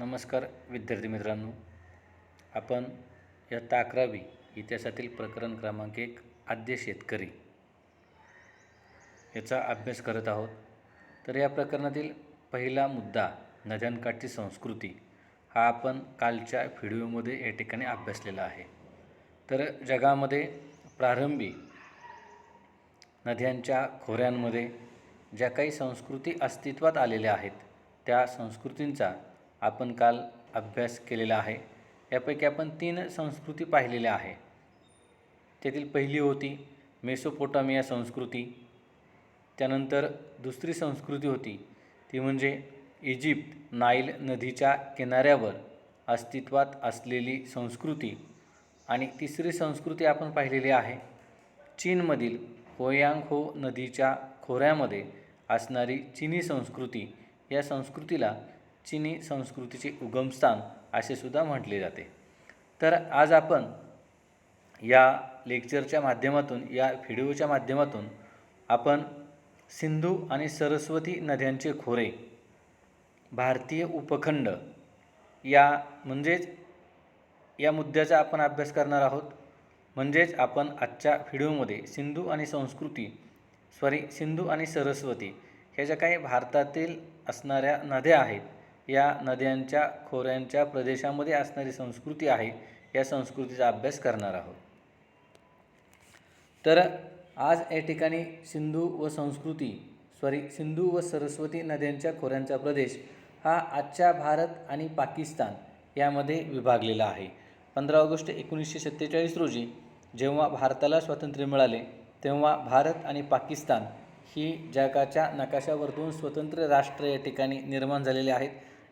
नमस्कार विद्यार्थी मित्रांनो. आपण इयत्ता अकरावी इतिहासातील प्रकरण क्रमांक एक आद्य शेतकरी याचा अभ्यास करत आहोत. तर या प्रकरणातील पहिला मुद्दा नद्यांकाठची संस्कृती हा आपण कालच्या व्हिडिओमध्ये या ठिकाणी अभ्यासलेला आहे. तर जगामध्ये प्रारंभी नद्यांच्या खोऱ्यांमध्ये ज्या काही संस्कृती अस्तित्वात आलेल्या आहेत त्या संस्कृतींचा आपण काल अभ्यास केलेला आहे. यापैकी आपण तीन संस्कृती पाहिलेल्या आहे. त्यातील पहिली होती मेसोपोटामिया संस्कृती. त्यानंतर दुसरी संस्कृती होती ती म्हणजे इजिप्त नाईल नदीच्या किनाऱ्यावर अस्तित्वात असलेली संस्कृती. आणि तिसरी संस्कृती आपण पाहिलेली आहे चीनमधील होयांगहो नदीच्या खोऱ्यामध्ये असणारी चिनी संस्कृती. या संस्कृतीला चिनी संस्कृतीचे उगमस्थान असे सुद्धा म्हटले जाते. तर आज आपण या लेक्चरच्या माध्यमातून या व्हिडिओच्या माध्यमातून आपण सिंधू आणि सरस्वती नद्यांचे खोरे भारतीय उपखंड या म्हणजेच या मुद्द्याचा आपण अभ्यास करणार आहोत. म्हणजेच आपण आजच्या व्हिडिओमध्ये सिंधू आणि संस्कृती सॉरी सिंधू आणि सरस्वती ह्या ज्या काही भारतातील असणाऱ्या नद्या आहेत. या नद्यांच्या खोऱ्यांच्या प्रदेशामध्ये असणारी संस्कृती आहे या संस्कृतीचा अभ्यास करणार आहोत. तर आज या ठिकाणी सिंधू व संस्कृती सॉरी सिंधू व सरस्वती नद्यांच्या खोऱ्यांचा प्रदेश हा आजच्या भारत आणि पाकिस्तान यामध्ये विभागलेला आहे. पंधरा ऑगस्ट एकोणीसशे सत्तेचाळीस रोजी जेव्हा भारताला स्वातंत्र्य मिळाले तेव्हा भारत आणि पाकिस्तान ही जगाच्या नकाशावरतून स्वतंत्र राष्ट्र या ठिकाणी निर्माण झालेले आहेत.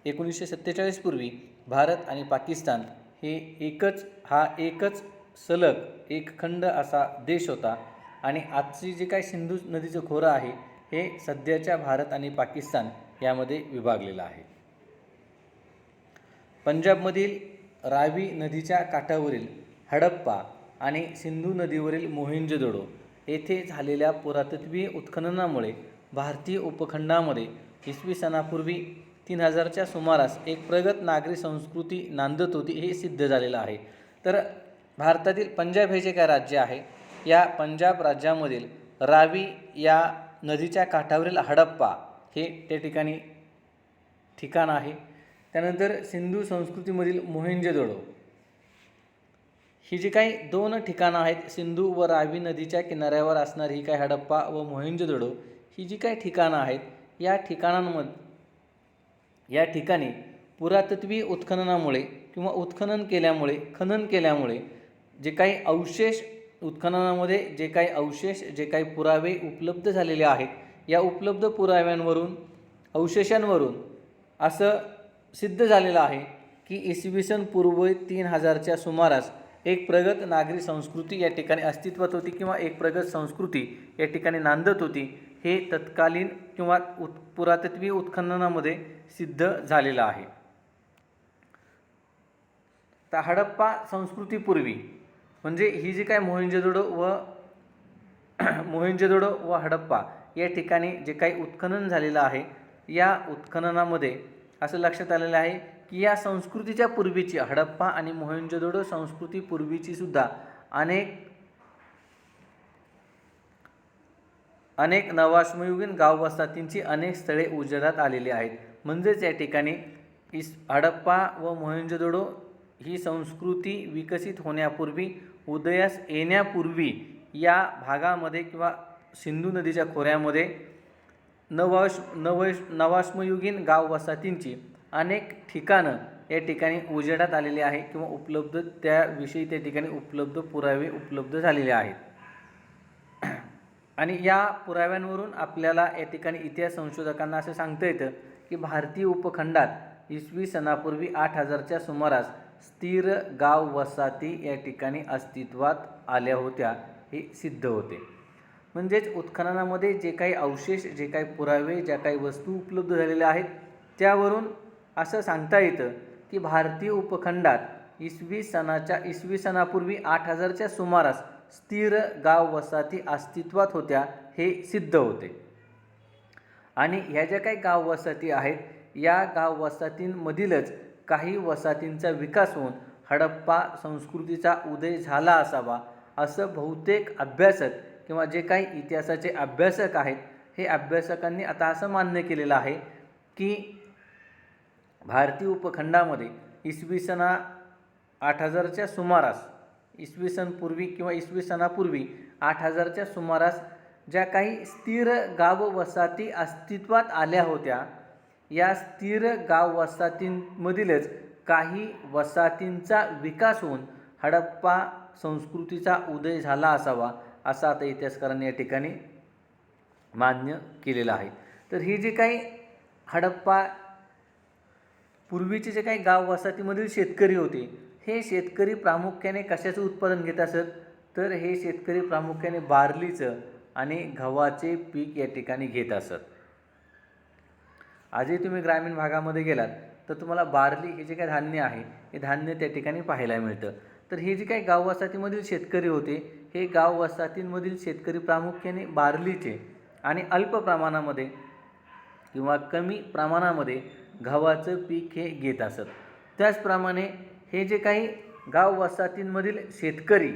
एकोणीसशे सत्तेचाळीसपूर्वी भारत आणि पाकिस्तान हे एकच हा एकच सलग एक खंड असा देश होता. आणि आजची जे काय सिंधू नदीचं खोरं आहे हे सध्याच्या भारत आणि पाकिस्तान यामध्ये विभागलेलं आहे. पंजाबमधील रावी नदीच्या काठावरील हडप्पा आणि सिंधू नदीवरील मोहिंजोदडो येथे झालेल्या पुरातत्वीय उत्खननामुळे भारतीय उपखंडामध्ये इसवी सणापूर्वी तीन हजारच्या सुमारास एक प्रगत नागरी संस्कृती नांदत होती हे सिद्ध झालेलं आहे. तर भारतातील पंजाब हे जे काय राज्य आहे या पंजाब राज्यामधील रावी या नदीच्या काठावरील हडप्पा हे त्या ठिकाणी ठिकाण आहे. त्यानंतर सिंधू संस्कृतीमधील मोहिंजदडो. ही जी काही दोन ठिकाणं आहेत सिंधू व रावी नदीच्या किनाऱ्यावर असणारी ही काही हडप्पा व मोहेंजोदडो ही जी काही ठिकाणं आहेत या ठिकाणांमध्ये या ठिकाणी पुरातत्वीय उत्खननामुळे किंवा उत्खनन केल्यामुळे खनन केल्यामुळे जे काही अवशेष उत्खननामध्ये जे काही अवशेष जे काही पुरावे उपलब्ध झालेले आहेत या उपलब्ध पुराव्यांवरून अवशेषांवरून असं सिद्ध झालेलं आहे की इसवी सन पूर्व तीन हजारच्या सुमारास एक प्रगत नागरी संस्कृती या ठिकाणी अस्तित्वात होती किंवा एक प्रगत संस्कृती या ठिकाणी नांदत होती. हे तत्कालीन किंवा उत् पुरातत्वीय उत्खननामध्ये सिद्ध झालेलं आहे. तर हडप्पा संस्कृतीपूर्वी म्हणजे ही जी काय मोहिंजोदडो व मोहिंजोदडो व हडप्पा या ठिकाणी जे काही उत्खनन झालेलं आहे या उत्खननामध्ये असं लक्षात आलेलं आहे की या संस्कृतीच्या पूर्वीची हडप्पा आणि मोहेंजोदडो संस्कृती पूर्वीचीसुद्धा अनेक अनेक नवाश्मयुगीन गाव अनेक स्थळे उजेडात आलेली आहेत. म्हणजेच या ठिकाणी इस हडप्पा व मोहेंजोदडो ही संस्कृती विकसित होण्यापूर्वी उदयास येण्यापूर्वी या भागामध्ये किंवा सिंधू नदीच्या खोऱ्यामध्ये नवाश नवश नवाश्मयुगीन गाव वसाहतींची अनेक ठिकाणं या ठिकाणी उजेडात आलेली आहे किंवा उपलब्ध त्याविषयी त्या ठिकाणी उपलब्ध पुरावे उपलब्ध झालेले आहेत. आणि या पुराव्यांवरून आपल्याला या ठिकाणी इतिहास संशोधकांना असं सांगता येतं की भारतीय उपखंडात इसवी सणापूर्वी आठ हजारच्या सुमारास स्थिर गाव वसाहती या ठिकाणी अस्तित्वात आल्या होत्या हे सिद्ध होते. म्हणजेच उत्खननामध्ये जे काही अवशेष जे काही पुरावे ज्या काही वस्तू उपलब्ध झालेल्या आहेत त्यावरून असं सांगता येतं की भारतीय उपखंडात इसवी सणाच्या इसवी सणापूर्वी आठ हजारच्या सुमारास स्थिर गाव वसाहती अस्तित्वात होत्या हे सिद्ध होते. आणि ह्या ज्या काही गाव वसाहती आहेत या गाव वसाहतींमधीलच काही वसाहतींचा विकास होऊन हडप्पा संस्कृतीचा उदय झाला असावा असं बहुतेक अभ्यासक किंवा जे काही इतिहासाचे अभ्यासक आहेत हे अभ्यासकांनी आता असं मान्य केलेलं आहे की भारतीय उपखंडामध्ये इसवी सना आठ हजारच्या सुमारास इसवी सनपूर्वी किंवा इसवी सणापूर्वी आठ हजारच्या सुमारास ज्या काही स्थिर गाव वसाहती अस्तित्वात आल्या होत्या या स्थिर गाव वसाहतींमधीलच काही वसाहतींचा विकास होऊन हडप्पा संस्कृतीचा उदय झाला असावा असा आता इतिहासकारांनी या ठिकाणी मान्य केलेलं आहे. तर ही जी काही हडप्पा पूर्वीचे जे काही गाव वसाहतीमधील शेतकरी होते हे शेतकरी प्रामुख्याने कशाचं उत्पादन घेत असत? तर हे शेतकरी प्रामुख्याने बार्लीचं आणि गव्हाचे पीक या ठिकाणी घेत असत. आजही तुम्ही ग्रामीण भागामध्ये गेलात तर तुम्हाला बार्ली हे जे काही धान्य आहे हे धान्य त्या ठिकाणी पाहायला मिळतं. तर हे जे काही गाव वसाहतीमधील शेतकरी होते हे गाव वसाहतींमधील शेतकरी प्रामुख्याने बार्लीचे आणि अल्प प्रमाणामध्ये किंवा कमी प्रमाणामध्ये गव्हाचं पीक हे घेत असत. त्याचप्रमाणे हे जे काही गाव वसाहतींमधील शेतकरी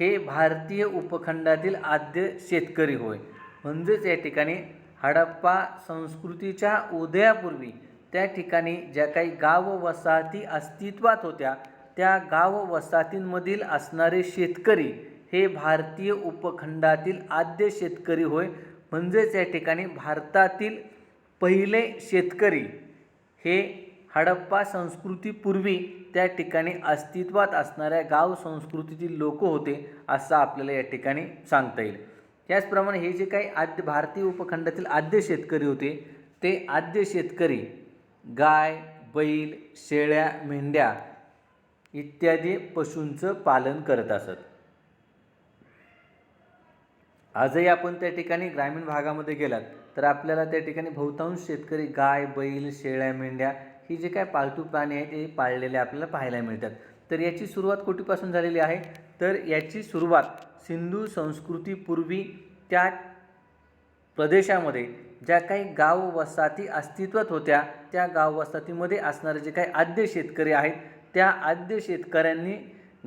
हे भारतीय उपखंडातील आद्य शेतकरी होय. म्हणजेच या ठिकाणी हडप्पा संस्कृतीच्या उदयापूर्वी त्या ठिकाणी ज्या काही गाव वसाहती अस्तित्वात होत्या त्या गाव वसाहतींमधील असणारे शेतकरी हे भारतीय उपखंडातील आद्य शेतकरी होय. म्हणजेच या ठिकाणी भारतातील पहिले शेतकरी हे हडप्पा संस्कृतीपूर्वी त्या ठिकाणी अस्तित्वात असणाऱ्या गाव संस्कृतीतील लोक होते असं आपल्याला या ठिकाणी सांगता येईल. त्याचप्रमाणे हे जे काही आद्य भारतीय उपखंडातील आद्य शेतकरी होते ते आद्य शेतकरी गाय बैल शेळ्या मेंढ्या इत्यादी पशूंचं पालन करत असत. आजही आपण त्या ठिकाणी ग्रामीण भागामध्ये गेलात तर आपल्याला त्या ठिकाणी बहुतांश शेतकरी गाय बैल शेळ्या मेंढ्या ही जे काय पाळतू प्राणी आहेत ते पाळलेले आपल्याला पाहायला मिळतात. तर याची सुरुवात कुठेपासून झालेली आहे? तर याची सुरुवात सिंधू संस्कृतीपूर्वी त्या प्रदेशामध्ये ज्या काही गाव वसाहती अस्तित्वात होत्या त्या गाव वसाहतीमध्ये असणारे जे काही आद्य शेतकरी आहेत त्या आद्य शेतकऱ्यांनी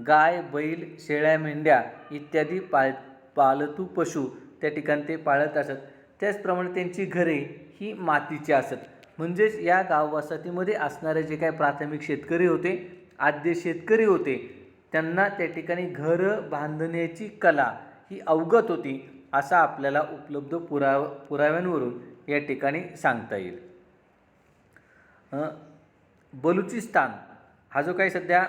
गाय बैल शेळ्या मेंढ्या इत्यादी पाळ पालतू पशु त्या ठिकाणी ते पाळत असत. त्याचप्रमाणे त्यांची घरे ही मातीची असत. म्हणजेच या गाव वसाहतीमध्ये असणारे जे काही प्राथमिक शेतकरी होते आद्य शेतकरी होते त्यांना त्या ठिकाणी घरं बांधण्याची कला ही अवगत होती असा आपल्याला उपलब्ध पुराव पुराव्यांवरून या ठिकाणी सांगता येईल. बलुचिस्तान हा जो काही सध्या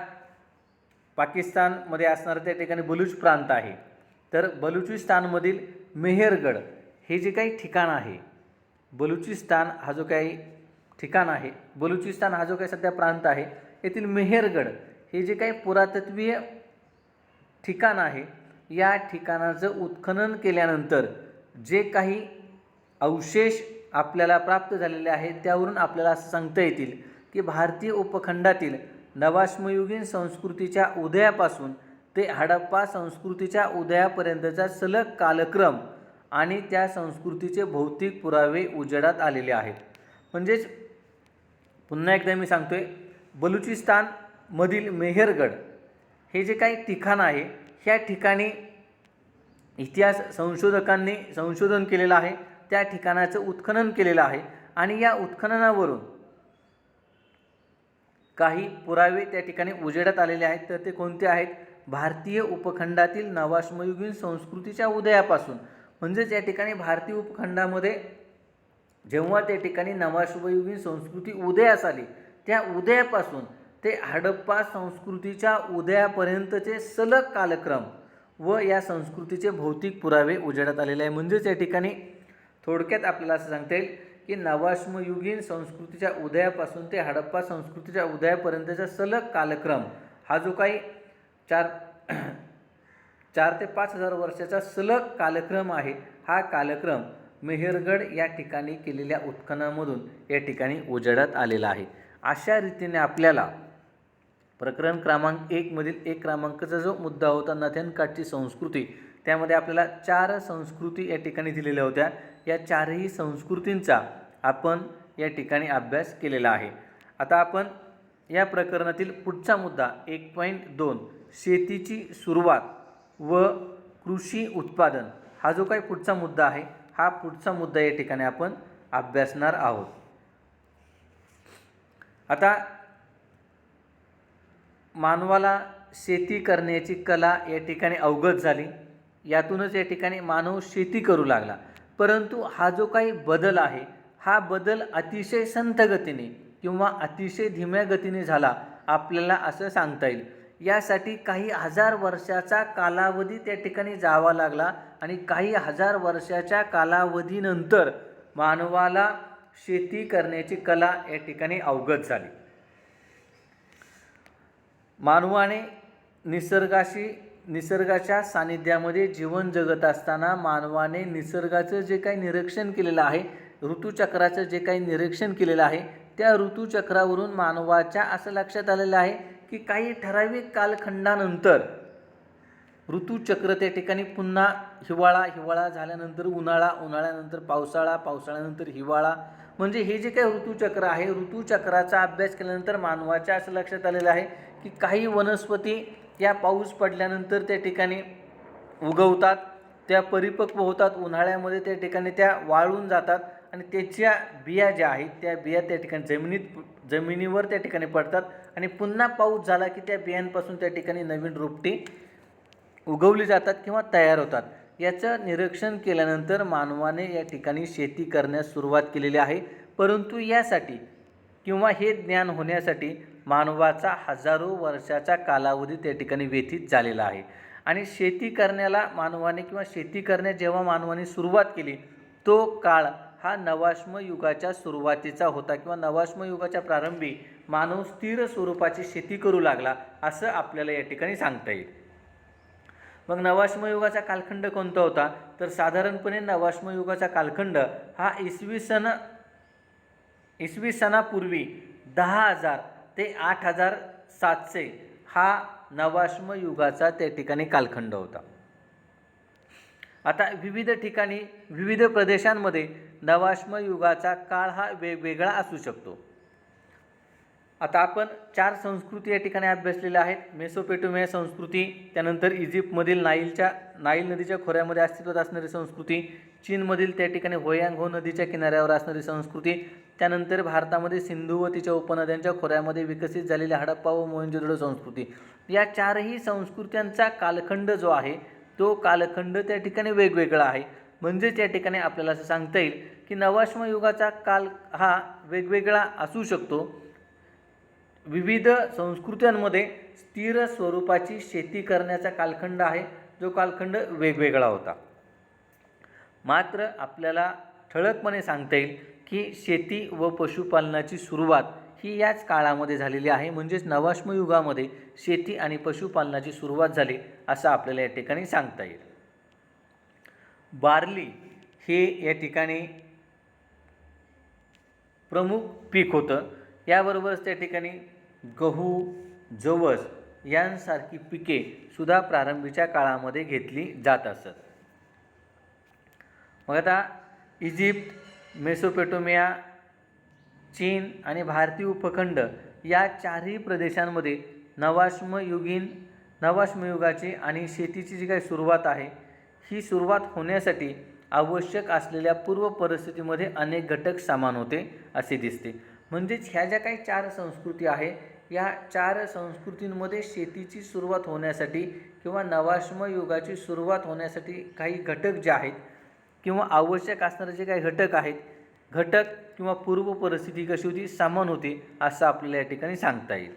पाकिस्तानमध्ये असणारा त्या ठिकाणी बलुच प्रांत आहे तर बलुचिस्तानमधील मेहरगड हे जे काही ठिकाण आहे बलुचिस्तान हा जो काही ठिकाण आहे. बलुचिस्तान हा जो काही सध्या प्रांत आहे येथील मेहरगड हे जे काही पुरातत्वीय ठिकाण आहे या ठिकाणाचं उत्खनन केल्यानंतर जे काही अवशेष आपल्याला प्राप्त झालेले आहेत त्यावरून आपल्याला असं सांगता येतील की भारतीय उपखंडातील नवाश्मयुगीन संस्कृतीच्या उदयापासून ते हडप्पा संस्कृतीच्या उदयापर्यंतचा सलग कालक्रम आणि त्या संस्कृतीचे भौतिक पुरावे उजेडात आलेले आहेत. म्हणजेच पुन्हा एकदा मी सांगतो आहे बलुचिस्तानमधील मेहरगड हे जे काही ठिकाण आहे ह्या ठिकाणी इतिहास संशोधकांनी संशोधन केलेलं आहे त्या ठिकाणाचं उत्खनन केलेलं आहे आणि या उत्खननावरून काही पुरावे त्या ठिकाणी उजेडात आलेले आहेत. तर ते कोणते आहेत? भारतीय उपखंडातील नवाश्मयुगीन संस्कृतीच्या उदयापासून. म्हणजेच या ठिकाणी भारतीय उपखंडामध्ये जेव्हा त्या ठिकाणी नवाश्मयुगीन संस्कृती उदयास आली त्या उदयापासून ते हडप्पा संस्कृतीच्या उदयापर्यंतचे सलग कालक्रम व या संस्कृतीचे भौतिक पुरावे उजेडात आलेले आहे म्हणजेच या ठिकाणी थोडक्यात आपल्याला असं सांगता येईल की नवाश्मयुगीन संस्कृतीच्या उदयापासून ते हडप्पा संस्कृतीच्या उदयापर्यंतचा सलग कालक्रम हा जो काही चार चार ते पाच हजार वर्षाचा सलग कालक्रम आहे हा कालक्रम मेहरगड या ठिकाणी केलेल्या उत्खनामधून या ठिकाणी उजेडात आलेला आहे. अशा रीतीने आपल्याला प्रकरण क्रमांक एकमधील एक क्रमांकाचा जो मुद्दा होता नथ्यांकाठची संस्कृती त्यामध्ये आपल्याला चार संस्कृती या ठिकाणी दिलेल्या होत्या. या चारही संस्कृतींचा आपण या ठिकाणी अभ्यास केलेला आहे. आता आपण या प्रकरणातील पुढचा मुद्दा एक पॉईंट दोन शेतीची सुरुवात व कृषी उत्पादन हा जो काही पुढचा मुद्दा आहे हा पुढचा मुद्दा या ठिकाणी आपण अभ्यासणार आहोत. आता मानवाला शेती करण्याची कला या ठिकाणी अवगत झाली. यातूनच या ठिकाणी मानव शेती करू लागला. परंतु हा जो काही बदल आहे हा बदल अतिशय संथ गतीने किंवा अतिशय धीम्या गतीने झाला आपल्याला असं सांगता येईल. यासाठी काही हजार वर्षाचा कालावधी त्या ठिकाणी जावा लागला. आणि काही हजार वर्षाच्या कालावधीनंतर मानवाला शेती करण्याची कला या ठिकाणी अवगत झाली. मानवाने निसर्गाशी निसर्गाच्या सानिध्यामध्ये जीवन जगत असताना मानवाने निसर्गाचं जे काही निरीक्षण केलेलं आहे ऋतूचक्राचं जे काही निरीक्षण केलेलं आहे त्या ऋतूचक्रावरून मानवाच्या असं लक्षात आलेलं आहे की काही ठराविक कालखंडानंतर ऋतुचक्र त्या ठिकाणी पुन्हा हिवाळा हिवाळा झाल्यानंतर उन्हाळा उन्हाळ्यानंतर पावसाळा पावसाळ्यानंतर हिवाळा. म्हणजे हे जे काही ऋतुचक्र आहे ऋतुचक्राचा अभ्यास केल्यानंतर मानवाच्या असं लक्षात आलेलं आहे की काही वनस्पती या पाऊस पडल्यानंतर त्या ठिकाणी उगवतात त्या परिपक्व होतात उन्हाळ्यामध्ये त्या ठिकाणी त्या वाळून जातात आणि त्याच्या बिया ज्या आहेत त्या बिया त्या ठिकाणी जमिनीत जमिनीवर त्या ठिकाणी पडतात आणि पुन्हा पाऊस झाला की त्या बियांपासून त्या ठिकाणी नवीन रोपटी उगवली जातात किंवा तयार होतात. याचं निरीक्षण केल्यानंतर मानवाने या ठिकाणी शेती करण्यास सुरुवात केलेली आहे. परंतु यासाठी किंवा हे ज्ञान होण्यासाठी मानवाचा हजारो वर्षाचा कालावधी त्या ठिकाणी व्यतीत झालेला आहे. आणि शेती करण्याला मानवाने किंवा शेती करण्यास जेव्हा मानवाने सुरुवात केली तो काळ हा नवाश्म युगाच्या सुरुवातीचा होता किंवा नवाश्म युगाच्या प्रारंभी मानव स्थिर स्वरूपाची शेती करू लागला असं आपल्याला या ठिकाणी सांगता येईल. मग नवाश्मयुगाचा कालखंड कोणता होता? तर साधारणपणे नवाश्मयुगाचा कालखंड हा इसवी सन इसवी सणापूर्वी दहा हजार ते आठ हजार सातशे हा नवाश्मयुगाचा त्या ठिकाणी कालखंड होता. आता विविध ठिकाणी विविध प्रदेशांमध्ये नवाश्मयुगाचा काळ हा वेगवेगळा असू शकतो. आता आपण चार संस्कृती या ठिकाणी अभ्यासलेल्या आहेत. मेसोपेटोमिया संस्कृती त्यानंतर इजिप्तमधील नाईलच्या नाईल नदीच्या खोऱ्यामध्ये अस्तित्वात असणारी संस्कृती चीनमधील त्या ठिकाणी होयांग नदीच्या किनाऱ्यावर असणारी संस्कृती त्यानंतर भारतामध्ये सिंधू व तिच्या उपनद्यांच्या खोऱ्यामध्ये विकसित झालेल्या हडप्पा व मोहनजोदडो संस्कृती. या चारही संस्कृत्यांचा कालखंड जो आहे तो कालखंड त्या ठिकाणी वेगवेगळा आहे. म्हणजेच या ठिकाणी आपल्याला असं सांगता येईल की नवाश्म युगाचा काल हा वेगवेगळा असू शकतो. विविध संस्कृत्यांमध्ये स्थिर स्वरूपाची शेती करण्याचा कालखंड आहे. जो कालखंड वेगवेगळा होता. मात्र आपल्याला ठळकपणे सांगता येईल की शेती व पशुपालनाची सुरुवात ही याच काळामध्ये झालेली आहे. म्हणजेच नवाश्म युगामध्ये शेती आणि पशुपालनाची सुरुवात झाली असं आपल्याला या ठिकाणी सांगता येईल. बार्ली हे या ठिकाणी प्रमुख पीक होतं. याबरोबरच त्या ठिकाणी गहू जवस यांसारखी पिके सुद्धा प्रारंभीच्या काळामध्ये घेतली जात असत. मग आता इजिप्त मेसोपेटोमिया चीन आणि भारतीय उपखंड या चारही प्रदेशांमध्ये नवाश्मयुगीन नवाश्मयुगाची आणि शेतीची जी काही सुरुवात आहे ही सुरुवात होण्यासाठी आवश्यक असलेल्या पूर्व परिस्थितीमध्ये अनेक घटक समान होते असे दिसते. म्हणजेच ह्या ज्या काही चार संस्कृती आहे या चार संस्कृतींमध्ये शेतीची सुरुवात होण्यासाठी किंवा नवाश्म युगाची सुरुवात होण्यासाठी काही घटक जे आहेत किंवा आवश्यक असणारे जे काही घटक आहेत घटक किंवा पूर्व परिस्थिती कशी होती समान होती असं आपल्याला या ठिकाणी सांगता येईल.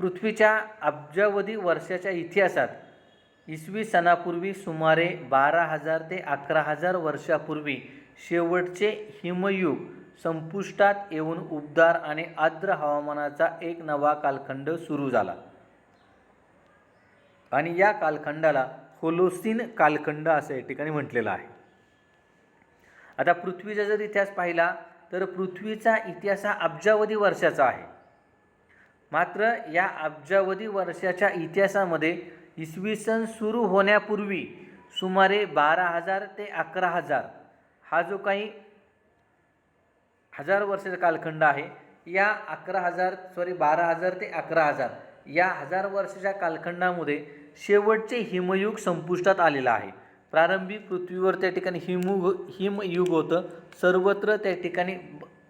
पृथ्वीच्या अब्जावधी वर्षाच्या इतिहासात इसवी सणापूर्वी सुमारे बारा हजार ते अकरा हजार वर्षापूर्वी शेवटचे हिमयुग संपुष्टात येऊन उबदार आणि आर्द्र हवामानाचा एक नवा कालखंड सुरू झाला. आणि या कालखंडाला होलोसिन कालखंड असं या ठिकाणी म्हटलेलं आहे. आता पृथ्वीचा जर इतिहास पाहिला तर पृथ्वीचा इतिहास हा अब्जावधी वर्षाचा आहे. मात्र या अब्जावधी वर्षाच्या इतिहासामध्ये इसवी सन सुरू होण्यापूर्वी सुमारे बारा हजार ते अकरा हजार. हा जो काही हजार वर्षाचा कालखंड आहे या अकरा हजार सॉरी बारा हजार ते अकरा हजार या हजार वर्षाच्या कालखंडामध्ये शेवटचे हिमयुग संपुष्टात आलेलं आहे. प्रारंभी पृथ्वीवर त्या ठिकाणी हिमयुग हिमयुग होतं. सर्वत्र त्या ठिकाणी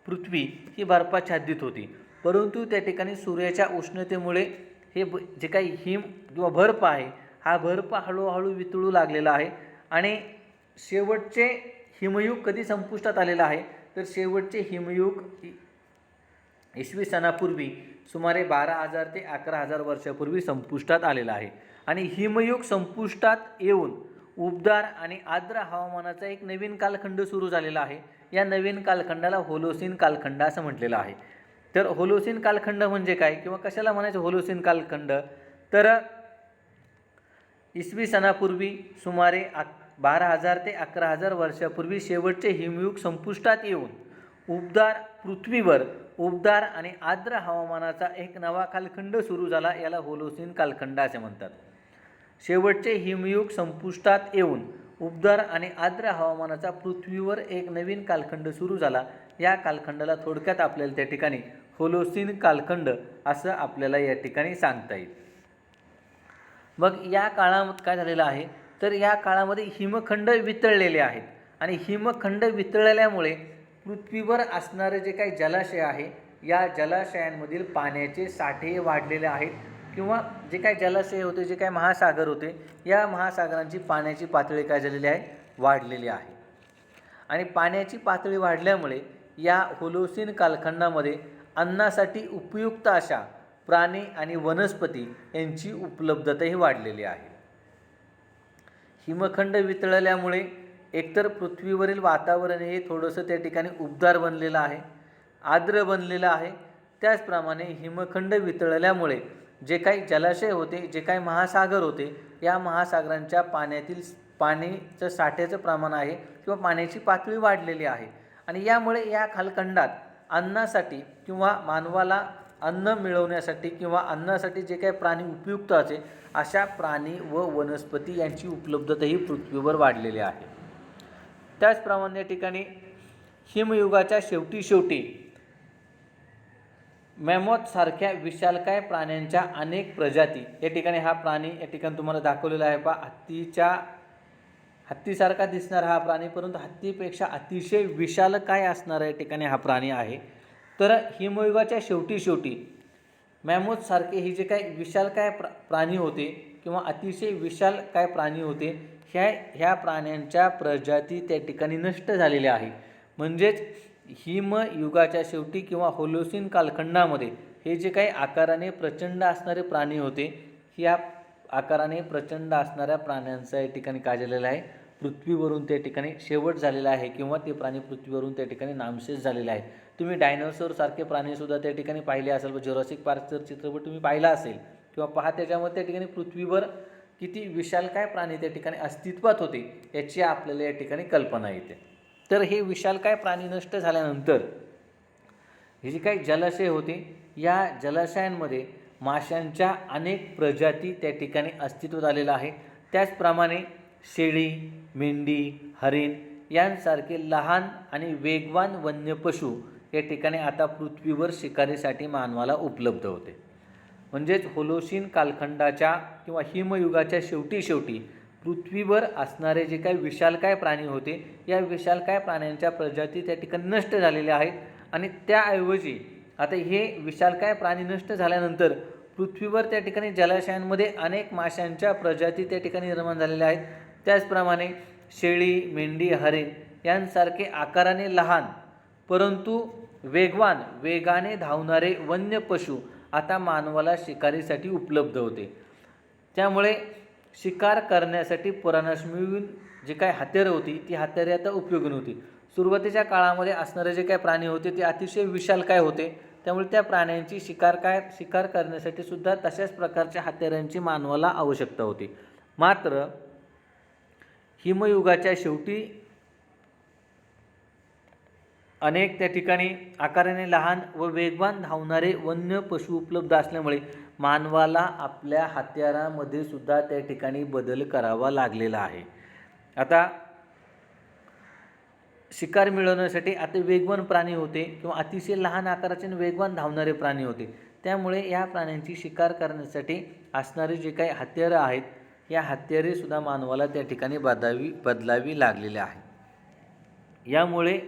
पृथ्वी ही बर्फाच्छादित होती. परंतु त्या ठिकाणी सूर्याच्या उष्णतेमुळे हे ब जे काही हिम किंवा बर्फ आहे हा बर्फ हळूहळू वितळू लागलेला आहे. आणि शेवटचे हिमयुग कधी संपुष्टात आलेला आहे? तर शेवटचे हिमयुग इसवी सणापूर्वी सुमारे बारा हजार ते अकरा हजार वर्षापूर्वी संपुष्टात आलेला आहे. आणि हिमयुग संपुष्टात येऊन उबदार आणि आर्द्र हवामानाचा एक नवीन कालखंड सुरू झालेला आहे. या नवीन कालखंडाला होलोसिन कालखंड असं म्हटलेलं आहे. तर होलोसिन कालखंड म्हणजे काय? किंवा कशाला म्हणायचं होलोसिन कालखंड? तर इसवी सणापूर्वी सुमारे अक बारा हजार ते अकरा हजार वर्षापूर्वी शेवटचे हिमयुग संपुष्टात येऊन उबदार पृथ्वीवर उबदार आणि आर्द्र हवामानाचा एक नवा कालखंड सुरू झाला. याला होलोसिन कालखंड असे म्हणतात. शेवटचे हिमयुग संपुष्टात येऊन उबदार आणि आर्द्र हवामानाचा पृथ्वीवर एक नवीन कालखंड सुरू झाला. या कालखंडाला थोडक्यात आपल्याला त्या ठिकाणी होलोसिन कालखंड असं आपल्याला या ठिकाणी सांगता येईल. मग या काळात काय झालेलं आहे? तर या काळामध्ये हिमखंड वितळलेले आहेत. आणि हिमखंड वितळल्यामुळे पृथ्वीवर असणारे जे काही जलाशय आहे या जलाशयांमधील पाण्याचे साठे वाढलेले आहेत. किंवा जे काही जलाशय होते जे काही महासागर होते या महासागरांची पाण्याची पातळी काय झालेली आहे? वाढलेली आहे. आणि पाण्याची पातळी वाढल्यामुळे या होलोसिन कालखंडामध्ये अन्नासाठी उपयुक्त अशा प्राणी आणि वनस्पती यांची उपलब्धताही वाढलेली आहे. हिमखंड वितळल्यामुळे एकतर पृथ्वीवरील वातावरण हे थोडंसं त्या ठिकाणी उबदार बनलेलं आहे आर्द्र बनलेलं आहे. त्याचप्रमाणे हिमखंड वितळल्यामुळे जे काही जलाशय होते जे काही महासागर होते या महासागरांच्या पाण्यातील पाणीचं साठ्याचं प्रमाण आहे किंवा पाण्याची पातळी वाढलेली आहे. आणि यामुळे या खालखंडात अन्नासाठी किंवा मानवाला अन्न मिळवण्यासाठी किंवा अन्नासाठी जे काही प्राणी उपयुक्त असे अशा प्राणी व वनस्पती यांची उपलब्धताही पृथ्वीवर वाढलेली आहे. त्याचप्रमाणे या ठिकाणी हिमयुगाच्या शेवटी शेवटी मॅमॉथसारख्या विशालकाय प्राण्यांच्या अनेक प्रजाती या ठिकाणी हा प्राणी या ठिकाणी तुम्हाला दाखवलेला आहे पा हत्तीच्या हत्तीसारखा दिसणारा हा प्राणी परंतु हत्तीपेक्षा अतिशय विशालकाय असणारा या ठिकाणी हा प्राणी आहे? तर हिमयुगाच्या शेवटी शेवटी मॅमोथसारखे हे जे काय विशालकाय प्रा प्राणी होते किंवा अतिशय विशाल काय प्राणी होते ह्या ह्या प्राण्यांच्या प्रजाती त्या ठिकाणी नष्ट झालेल्या आहे म्हणजेच हिमयुगाच्या शेवटी किंवा होलोसिन कालखंडामध्ये हे जे काही आकाराने प्रचंड असणारे प्राणी होते ह्या आकाराने प्रचंड असणाऱ्या प्राण्यांचा या ठिकाणी काढलेला आहे? पृथ्वीवरून त्या ठिकाणी शेवट झालेला आहे किंवा ते प्राणी पृथ्वीवरून त्या ठिकाणी नामशेष झालेले आहे तुम्ही डायनोसॉरसारखे प्राणीसुद्धा त्या ठिकाणी पाहिले असेल जोरासिक पार्कचा चित्रपट तुम्ही पाहिला असेल किंवा पहा त्याच्यामध्ये त्या ठिकाणी पृथ्वीवर किती विशालकाय प्राणी त्या ठिकाणी अस्तित्वात होते याची आपल्याला या ठिकाणी कल्पना येते. तर हे विशालकाय प्राणी नष्ट झाल्यानंतर हे जे काही जलाशय होते या जलाशयांमध्ये माशांच्या अनेक प्रजाती त्या ठिकाणी अस्तित्वात आलेल्या आहे त्याचप्रमाणे शेळी मेंढी हरिण यांसारखे लहान आणि वेगवान वन्य पशु या ठिकाणी आता पृथ्वीवर शिकारीसाठी मानवाला उपलब्ध होते. म्हणजेच होलोशीन कालखंडाच्या किंवा हिमयुगाच्या शेवटी शेवटी पृथ्वीवर असणारे जे काही विशालकाय प्राणी होते या विशालकाय प्राण्यांच्या प्रजाती त्या ठिकाणी नष्ट झालेल्या आहेत आणि त्याऐवजी आता हे विशालकाय प्राणी नष्ट झाल्यानंतर पृथ्वीवर त्या ठिकाणी जलाशयांमध्ये अनेक माशांच्या प्रजाती त्या ठिकाणी निर्माण झालेल्या आहेत. त्याचप्रमाणे शेळी मेंढी हरिण यांसारखे आकाराने लहान परंतु वेगवान वेगाने धावणारे वन्य पशु आता मानवाला शिकारीसाठी उपलब्ध होते. त्यामुळे शिकार करण्यासाठी पुराणाश्मीहून जी काही हत्यारं होती ती हत्यारे आता उपयोगी नव्हती. सुरुवातीच्या काळामध्ये असणारे जे काही प्राणी होते ते अतिशय विशालकाय होते त्यामुळे त्या प्राण्यांची शिकार काय शिकार करण्यासाठी सुद्धा तशाच प्रकारच्या हत्यारांची मानवाला आवश्यकता होती. मात्र हिमयुगाच्या शेवटी अनेक त्या ठिकाणी आकाराने लहान व वेगवान धावणारे वन्य पशु उपलब्ध असल्यामुळे मानवाला आपल्या हत्यारामध्ये सुद्धा त्या ठिकाणी बदल करावा लागलेला आहे. आता शिकार मिळवण्यासाठी आता वेगवान प्राणी होते किंवा अतिशय लहान आकाराचे आणि वेगवान धावणारे प्राणी होते. त्यामुळे या प्राण्यांची शिकार करण्यासाठी असणारे जे काही हत्यारं आहेत या हत्यारेसुद्धा मानवाला त्या ठिकाणी बदावी बदलावी लागलेल्या आहे यामुळे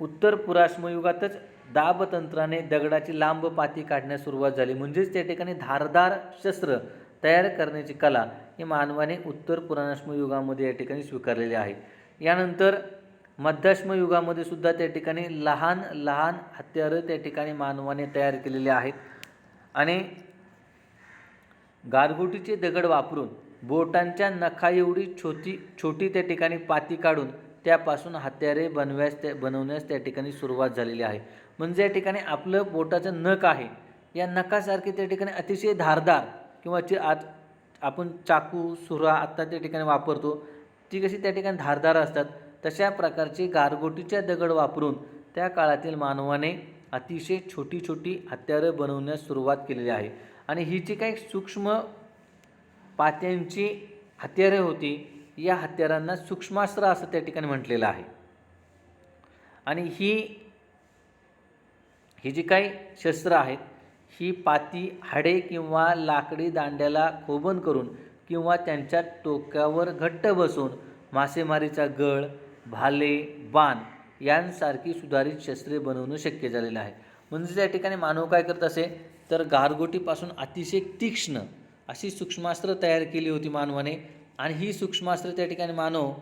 उत्तर पुराश्मयुगातच दाबतंत्राने दगडाची लांब पाती काढण्यास सुरुवात झाली. म्हणजेच त्या ठिकाणी धारदार शस्त्र तयार करण्याची कला ही मानवाने उत्तर पुराणाश्म युगामध्ये या ठिकाणी स्वीकारलेली आहे. यानंतर मध्याश्म युगामध्ये सुद्धा त्या ठिकाणी लहान लहान हत्यारं त्या ठिकाणी मानवाने तयार केलेली आहेत. आणि गारगोटीचे दगड वापरून बोटांच्या नखा एवढी छोटी छोटी त्या ठिकाणी पाती काढून त्यापासून हत्यारे बनव्यास त्या बनवण्यास त्या ठिकाणी सुरुवात झालेली आहे. म्हणजे या ठिकाणी आपलं बोटाचं नख आहे. या नखासारखे त्या ठिकाणी अतिशय धारदार किंवा जे आज आपण चाकू सुरा आत्ता त्या ठिकाणी वापरतो ती कशी त्या ठिकाणी धारदार असतात तशा प्रकारची गारगोटीच्या दगड वापरून त्या काळातील मानवाने अतिशय छोटी छोटी हत्यारं बनवण्यास सुरुवात केलेली आहे. आणि ही जी काही सूक्ष्म पात्यांची हत्यारे होती या हत्यारांना सूक्ष्मास्त्र असं त्या ठिकाणी म्हटलेलं आहे. आणि ही ही जी काही शस्त्र आहेत ही पाती हाडे किंवा लाकडी दांड्याला खोबन करून किंवा त्यांच्या टोक्यावर घट्ट बसून मासेमारीचा गळ भाले बाण यांसारखी सुधारित शस्त्रे बनवणं शक्य झालेलं आहे. म्हणजे त्या ठिकाणी मानव काय करत असे? तर गारगोटीपासून अतिशय तीक्ष्ण अशी सूक्ष्मास्त्र तयार केली होती मानवाने. आणि ही सूक्ष्मास्त्र त्या ठिकाणी मानव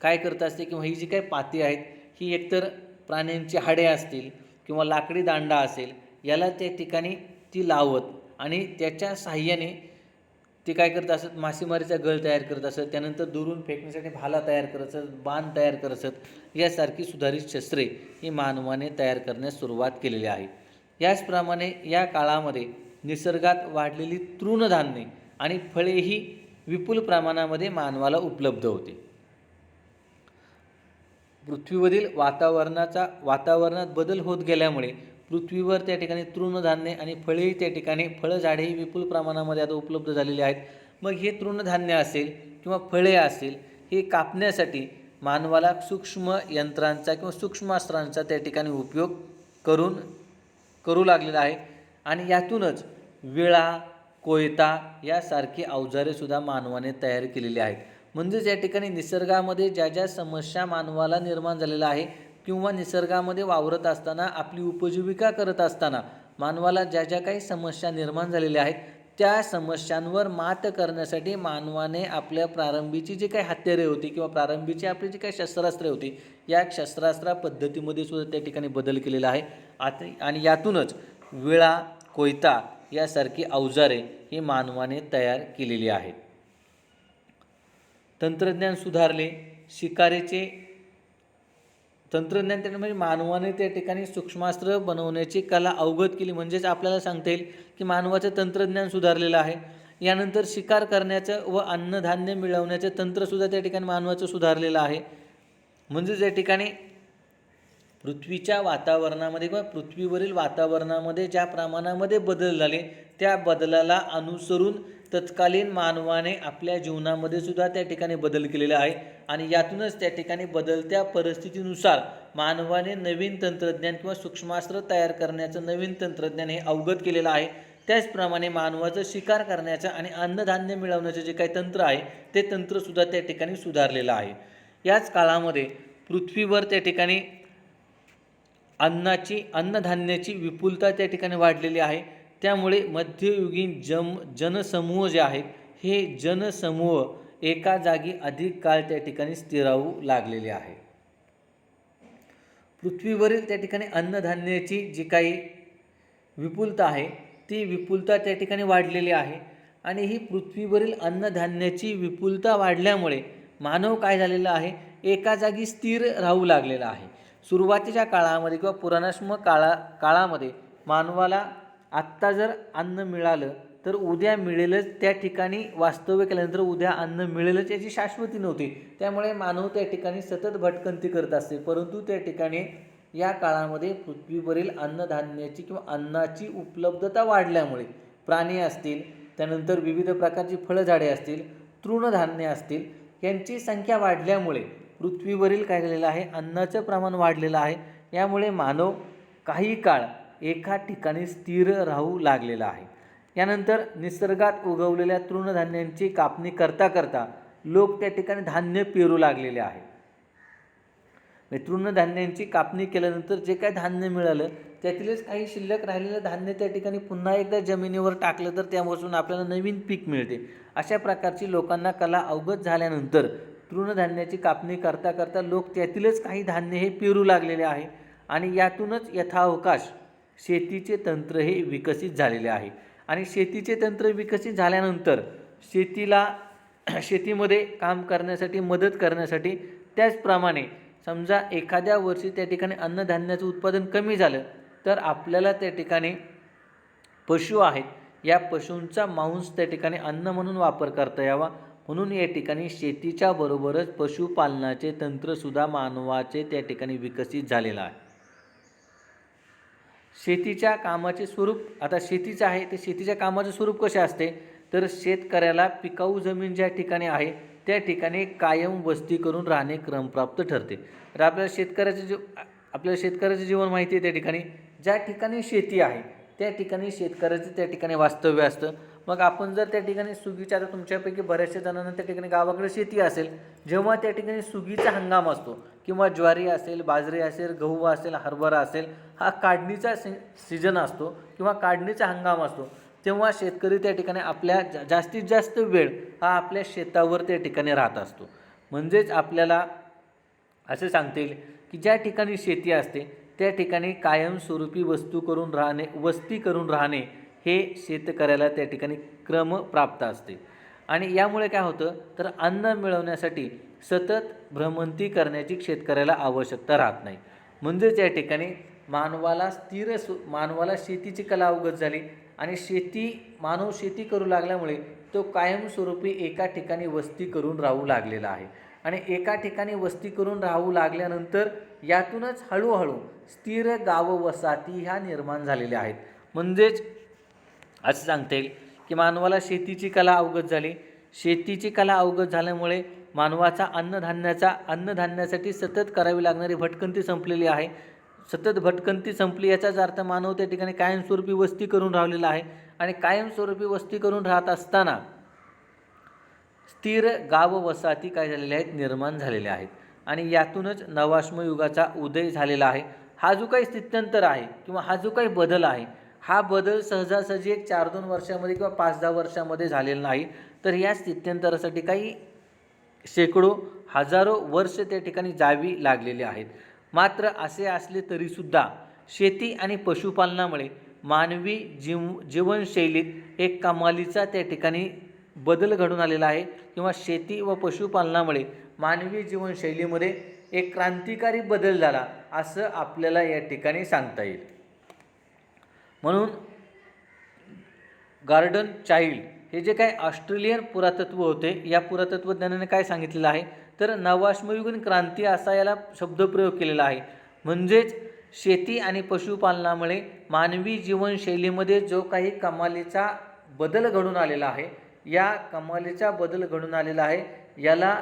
काय करत असते किंवा ही जी काही पाती आहेत ही एकतर प्राण्यांची हाडे असतील किंवा लाकडी दांडा असेल याला त्या ठिकाणी ती लावत आणि त्याच्या साह्याने ते काय करत असत मासेमारीचा गळ तयार करत असत त्यानंतर दुरून फेकण्यासाठी भाला तयार करत असत बाण तयार करत असत यासारखी सुधारित शस्त्रे ही मानवाने तयार करण्यास सुरुवात केलेली आहे. याचप्रमाणे या काळामध्ये निसर्गात वाढलेली तृणधान्ये आणि फळेही विपुल प्रमाणामध्ये मानवाला उपलब्ध होते. पृथ्वीवरील वातावरणाचा वातावरणात बदल होत गेल्यामुळे पृथ्वीवर त्या ठिकाणी तृणधान्ये आणि फळेही त्या ठिकाणी फळझाडेही विपुल प्रमाणामध्ये आता उपलब्ध झालेली आहेत. मग हे तृणधान्य असेल किंवा फळे असेल हे कापण्यासाठी मानवाला सूक्ष्म यंत्रांचा किंवा सूक्ष्मास्त्रांचा त्या ठिकाणी उपयोग करून करू लागलेला आहे. आणि यातूनच विळा कोयता यासारखी अवजारेसुद्धा मानवाने तयार केलेली आहेत. म्हणजेच या ठिकाणी निसर्गामध्ये ज्या ज्या समस्या मानवाला निर्माण झालेल्या आहे किंवा निसर्गामध्ये वावरत असताना आपली उपजीविका करत असताना मानवाला ज्या ज्या काही समस्या निर्माण झालेल्या आहेत त्या समस्यांवर मात करण्यासाठी मानवाने आपल्या प्रारंभीची जी काही हत्यारे होती किंवा प्रारंभीची आपली जी काही शस्त्रास्त्रे होती या शस्त्रास्त्रा पद्धतीमध्ये सुद्धा त्या ठिकाणी बदल केलेला आहे. आता आणि यातूनच विळा कोयता यासारखी अवजारे ही मानवाने तयार केलेली आहेत. तंत्रज्ञान सुधारले शिकारीचे तंत्रज्ञान त्याने म्हणजे मानवाने त्या ठिकाणी सूक्ष्मास्त्र बनवण्याची कला अवगत केली. म्हणजेच आपल्याला सांगता येईल की मानवाचं तंत्रज्ञान सुधारलेलं आहे. यानंतर शिकार करण्याचं व अन्नधान्य मिळवण्याचं तंत्रसुद्धा त्या ठिकाणी मानवाचं सुधारलेलं आहे. म्हणजेच या ठिकाणी पृथ्वीच्या वातावरणामध्ये किंवा पृथ्वीवरील वातावरणामध्ये ज्या प्रमाणामध्ये बदल झाले त्या बदलाला अनुसरून तत्कालीन मानवाने आपल्या जीवनामध्ये सुद्धा त्या ठिकाणी बदल केलेला आहे. आणि यातूनच त्या ठिकाणी बदलत्या परिस्थितीनुसार मानवाने नवीन तंत्रज्ञान किंवा सूक्ष्मास्त्र तयार करण्याचं नवीन तंत्रज्ञान हे अवगत केलेलं आहे. त्याचप्रमाणे मानवाचं शिकार करण्याचं आणि अन्नधान्य मिळवण्याचं जे काही तंत्र आहे ते तंत्रसुद्धा त्या ठिकाणी सुधारलेलं आहे. याच काळामध्ये पृथ्वीवर त्या ठिकाणी अन्नाची अन्नधान्याची विपुलता त्या ठिकाणी वाढलेली आहे. त्यामुळे मध्ययुगीन जम जनसमूह जे आहेत हे जनसमूह एका जागी अधिक काळ त्या ठिकाणी स्थिरावू लागलेले आहे. पृथ्वीवरील त्या ठिकाणी अन्नधान्याची जी काही विपुलता आहे ती विपुलता त्या ठिकाणी वाढलेली आहे आणि ही पृथ्वीवरील अन्नधान्याची विपुलता वाढल्यामुळे मानव काय झालेला आहे एका जागी स्थिर राहू लागलेला आहे. सुरुवातीच्या काळामध्ये किंवा पुराणाश्म काळा काळामध्ये मानवाला आत्ता जर अन्न मिळालं तर उद्या मिळेलच त्या ठिकाणी वास्तव्य केल्यानंतर उद्या अन्न मिळेलच याची शाश्वती नव्हती. त्यामुळे मानव त्या ठिकाणी सतत भटकंती करत असते. परंतु त्या ठिकाणी या काळामध्ये पृथ्वीवरील अन्नधान्याची किंवा अन्नाची उपलब्धता वाढल्यामुळे प्राणी असतील त्यानंतर विविध प्रकारची फळझाडे असतील तृणधान्य असतील यांची संख्या वाढल्यामुळे पृथ्वीवरील काय झालेलं आहे? अन्नाचं प्रमाण वाढलेलं आहे. यामुळे मानव काही काळ एका ठिकाणी स्थिर राहू लागलेला आहे. यानंतर निसर्गात उगवलेल्या तृणधान्यांची कापणी करता करता लोक त्या ठिकाणी धान्य पेरू लागलेले आहे. म्हणजे तृणधान्यांची कापणी केल्यानंतर जे काय धान्य मिळालं त्यातीलच काही शिल्लक राहिलेलं धान्य त्या ठिकाणी पुन्हा एकदा जमिनीवर टाकलं तर त्यापासून आपल्याला नवीन पीक मिळते. अशा प्रकारची लोकांना कला अवगत झाल्यानंतर तृणधान्याची कापणी करता करता लोक त्यातीलच काही धान्य हे पेरू लागलेले आहे. आणि यातूनच यथावकाश शेतीचे तंत्र हे विकसित झालेले आहे. आणि शेतीचे तंत्र विकसित झाल्यानंतर शेतीला शेतीमध्ये काम करण्यासाठी मदत करण्यासाठी त्याचप्रमाणे समजा एखाद्या वर्षी त्या ठिकाणी अन्नधान्याचं उत्पादन कमी झालं तर आपल्याला त्या ठिकाणी पशु आहेत. या पशूंचा मांस त्या ठिकाणी अन्न म्हणून वापर करता यावा. म्हणून या ठिकाणी शेतीच्या बरोबरच पशुपालनाचे तंत्रसुद्धा मानवाचे त्या ठिकाणी विकसित झालेलं आहे. शेतीच्या कामाचे स्वरूप आता शेतीचं आहे ते शेतीच्या कामाचं स्वरूप कसे असते? तर शेतकऱ्याला पिकाऊ जमीन ज्या ठिकाणी आहे त्या ठिकाणी कायम वस्ती करून राहणे क्रमप्राप्त ठरते. तर आपल्याला शेतकऱ्याचं जीव आपल्याला शेतकऱ्याचं जीवन माहिती आहे त्या ठिकाणी. ज्या ठिकाणी शेती आहे त्या ठिकाणी शेतकऱ्याचं त्या ठिकाणी वास्तव्य असतं. मग आपण जर त्या ठिकाणी सुगीच्या आता तुमच्यापैकी बऱ्याचशा जणांना त्या ठिकाणी गावाकडे शेती असेल जेव्हा त्या ठिकाणी सुगीचा हंगाम असतो किंवा ज्वारी असेल बाजरी असेल गहू असेल हरभरा असेल हा काढणीचा सी सीझन असतो किंवा काढणीचा हंगाम असतो तेव्हा शेतकरी त्या ठिकाणी आपल्या जा जास्तीत जास्त वेळ हा आपल्या शेतावर त्या ठिकाणी राहत असतो. म्हणजेच आपल्याला असे सांगता येईल की ज्या ठिकाणी शेती असते त्या ठिकाणी कायमस्वरूपी वस्तू करून राहणे वस्ती करून राहणे हे शेतकऱ्याला त्या ठिकाणी क्रम प्राप्त असते. आणि यामुळे काय होतं? तर अन्न मिळवण्यासाठी सतत भ्रमंती करण्याची शेतकऱ्याला आवश्यकता राहत नाही. म्हणजेच या ठिकाणी मानवाला स्थिर सु मानवाला शेतीची कला अवगत झाली आणि शेती मानव शेती करू लागल्यामुळे तो कायमस्वरूपी एका ठिकाणी वस्ती करून राहू लागलेला आहे. आणि एका ठिकाणी वस्ती करून राहू लागल्यानंतर यातूनच हळूहळू स्थिर गाववसाहती ह्या निर्माण झालेल्या आहेत. म्हणजेच असं सांगता येईल की मानवाला शेतीची कला अवगत झाली. शेतीची कला अवगत झाल्यामुळे मानवाचा अन्नधान्याचा अन्नधान्यासाठी सतत करावी लागणारी भटकंती संपलेली आहे. सतत भटकंती संपली याचाच अर्थ मानव त्या ठिकाणी कायमस्वरूपी वस्ती करून राहिलेला आहे. आणि कायमस्वरूपी वस्ती करून राहत असताना स्थिर गाव वसाहती काय झालेल्या आहेत? निर्माण झालेल्या आहेत. आणि यातूनच नवाश्म युगाचा उदय झालेला आहे. हा जो काही स्थित्यंतर आहे किंवा हा जो काही बदल आहे हा बदल सहजासहजी एक चार दोन वर्षामध्ये किंवा पाच दहा वर्षामध्ये झालेला नाही. तर या स्थित्यंतरासाठी काही शेकडो हजारो वर्ष त्या ठिकाणी जावी लागलेली आहेत. मात्र असे असले तरीसुद्धा शेती आणि पशुपालनामुळे मानवी जीव जीवनशैलीत एक कमालीचा त्या ठिकाणी बदल घडून आलेला आहे किंवा शेती व पशुपालनामुळे मानवी जीवनशैलीमध्ये एक क्रांतिकारी बदल झाला असं आपल्याला या ठिकाणी सांगता येईल. म्हणून गार्डन चाइल्ड हे जे काय ऑस्ट्रेलियन पुरातत्व होते या पुरातत्वज्ञानाने काय सांगितलेलं आहे? तर नवाश्मयुगीन क्रांती असा याला शब्दप्रयोग केलेला आहे. म्हणजेच शेती आणि पशुपालनामुळे मानवी जीवनशैलीमध्ये जो काही कमालीचा बदल घडून आलेला आहे या कमालीचा बदल घडून आलेला आहे याला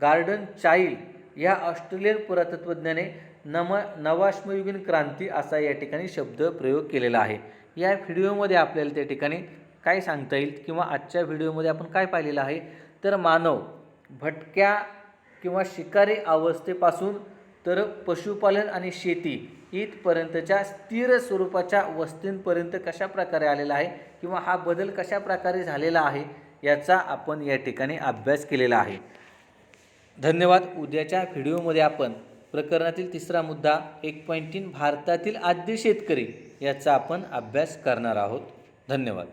गार्डन चाइल्ड या ऑस्ट्रेलियन पुरातत्वज्ञाने नम नवाश्मयुगीन क्रांती असा या ठिकाणी शब्द प्रयोग केलेला आहे. या व्हिडिओमध्ये आपल्याला त्या ठिकाणी काय सांगता येईल किंवा आजच्या व्हिडिओमध्ये आपण काय पाहिलेलं आहे? तर मानव भटक्या किंवा शिकारी अवस्थेपासून तर पशुपालन आणि शेती इथपर्यंतच्या स्थिर स्वरूपाच्या वस्तींपर्यंत कशा प्रकारे आलेला आहे किंवा हा बदल कशा प्रकारे झालेला आहे याचा आपण या ठिकाणी अभ्यास केलेला आहे. धन्यवाद. उद्याच्या व्हिडिओमध्ये आपण प्रकरणातील तिसरा मुद्दा एक पॉईंट तीन भारतातील आद्य शेतकरी याचा आपण अभ्यास करणार आहोत. धन्यवाद.